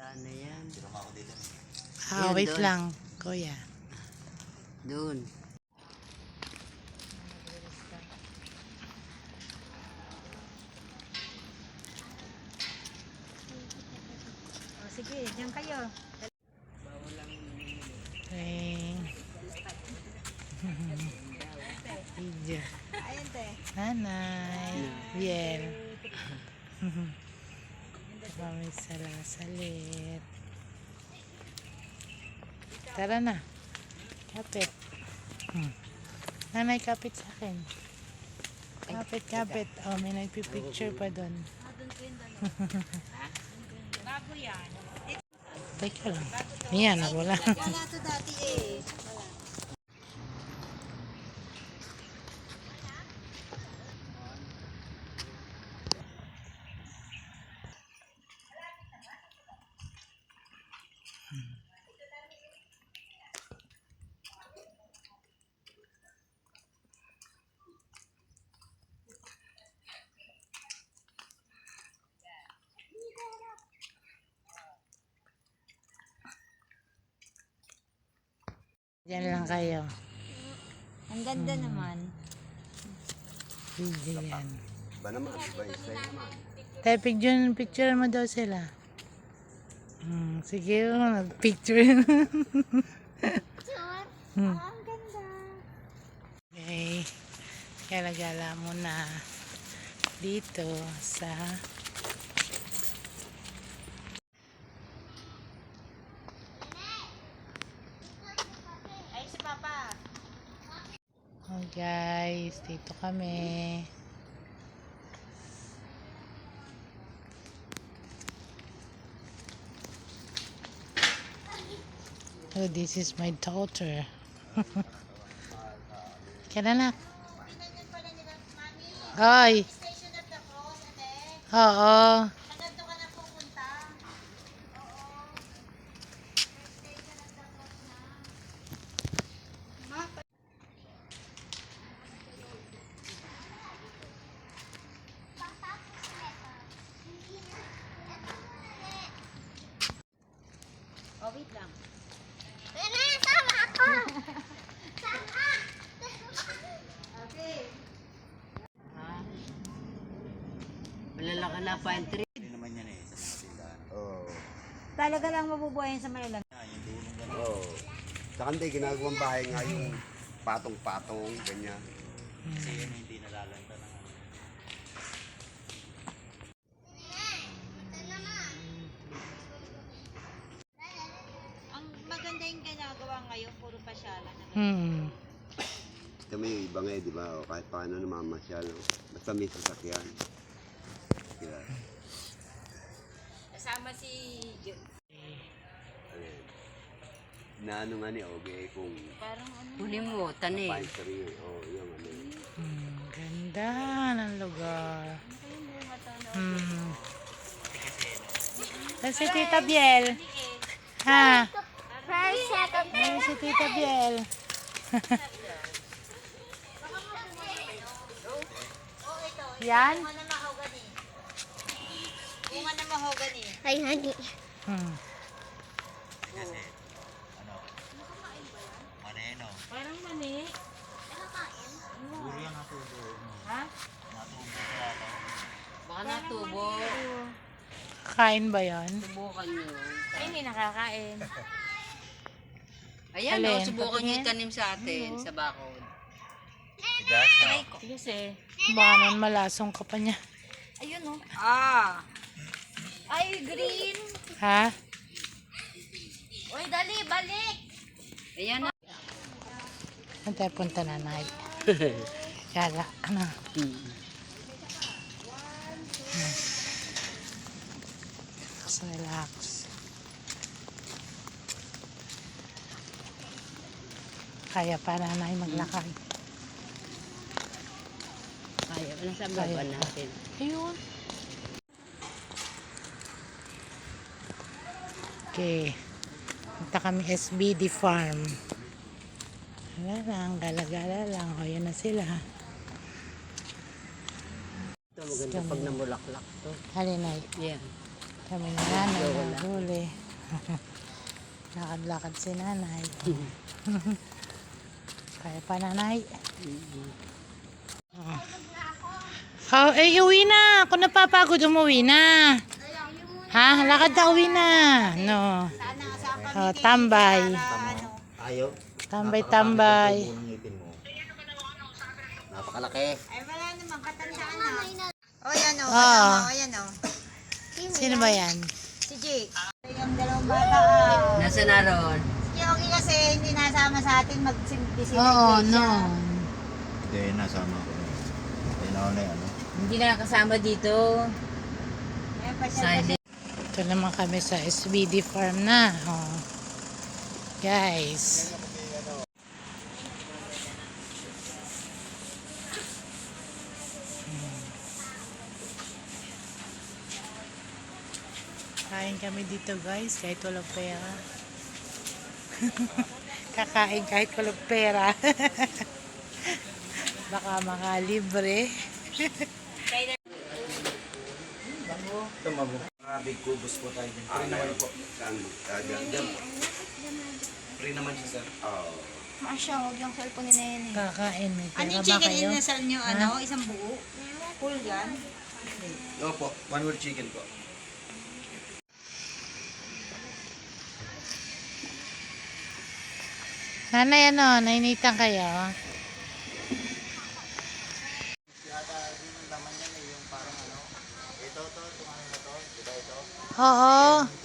Saan na yan? Ah, Yun, wait doon. lang, kuya. Doon. O, sige, diyan kayo. Okay. Video. Ayan, te. Nanay. Biel. Kami salasalit. Tara na. Kapit. Hmm. Nanay, kapit sa akin. Kapit, kapit. Oh, may nagpipicture pa doon. Bago yan. Teka lang. Yan, lang. Wala to dati eh. Diyan lang kayo. Ang ganda naman. Video yan. Ba naman, ba isa naman. Tayo, picture, picture mo daw sila. Hmm, sige, oh, nag-picture. hmm. Ang ganda. Okay. Gala-gala muna dito sa Ay, si Papa. Oh guys, dito kami. Oh, this is my daughter. Kaya na. Ay. Oo. Nandito ka na pupunta. Oo. Station of the Cross na. Ma, Oh, wait lang. Okay. Malalaki na pine tree. Oo. Talaga lang mabubuhayan sa Manila. Oo. Sa kanila, ginagawang bahay nga yung patong-patong, ganyan. Ang maganda yung ginagawa ngayon, puro pasyalan na. Hmm. Kami yung iba ngayon, di ba? O, kahit paano namamasyal. o. Basta may sasakyan. Na ano nga ni Oge, kung parang ano. Tani. pine tree, o yung ano. Hmm, ganda ng lugar. Hmm. Saan si Tita Biel? Ha? Ayun si Tita Biel. Yan? Bunga na na mahogany. Ay, honey. Hmm. Parang mani. Ha? Baka natubo. Kain ba yan? Subukan nyo. Ay, hindi nakakain. Ayan, Alin? oh, subukan nyo itanim sa atin, sa bakod. Kasi, Baka naman malasong ka pa niya. ayun oh. Ah! Ay, green. Ha? Uy, dali, balik. Ayan na. Saan tayo punta nanay? Yala, ano? Relax, relax. Kaya pa nanay maglakad. Kaya, nasa Kaya baba pa. natin. Ayun. Okay. Punta kami SBD Farm. Wala lang, gala-gala lang. O, yun na sila. Ito maganda pag namulaklak to. Halinay. Yan. Kami na nanay na huli. Lakad-lakad si nanay. Kaya pa nanay. Oh. Oh, eh, uwi na. Kung napapagod, umuwi na. Ha? Lakad na, uwi na. No. Sana kasama kami Oh, tambay. ano. Ayaw. Tambay-tambay. Napakalaki. Ay wala naman, katandaan na. Oh, yan o. Oo. Yan o. Sino ba yan? Si Jake. Yung dalawang bata. ah. Nasa na ron? Si Yogi kasi hindi nasama sa atin mag-bisita. Oo, no. Hindi, nasama ko. Ayun ako na ano. Hindi na kasama dito. Silent. Ito naman kami sa SBD farm na. Oh. Guys. Kain kami dito guys kahit walang pera. Kakain kahit walang pera. Baka makalibre. Mga big kubos po tayo dyan. Free naman po. Free naman siya, sir. Oo. Masya, huwag yung cellphone nila yan eh. Kakain. May Ano pera yung ba chicken kayo? inasal nyo? Ano? Isang buo? Full yan? Opo, one word chicken po. Nanay ano, nainitan kayo? Oo.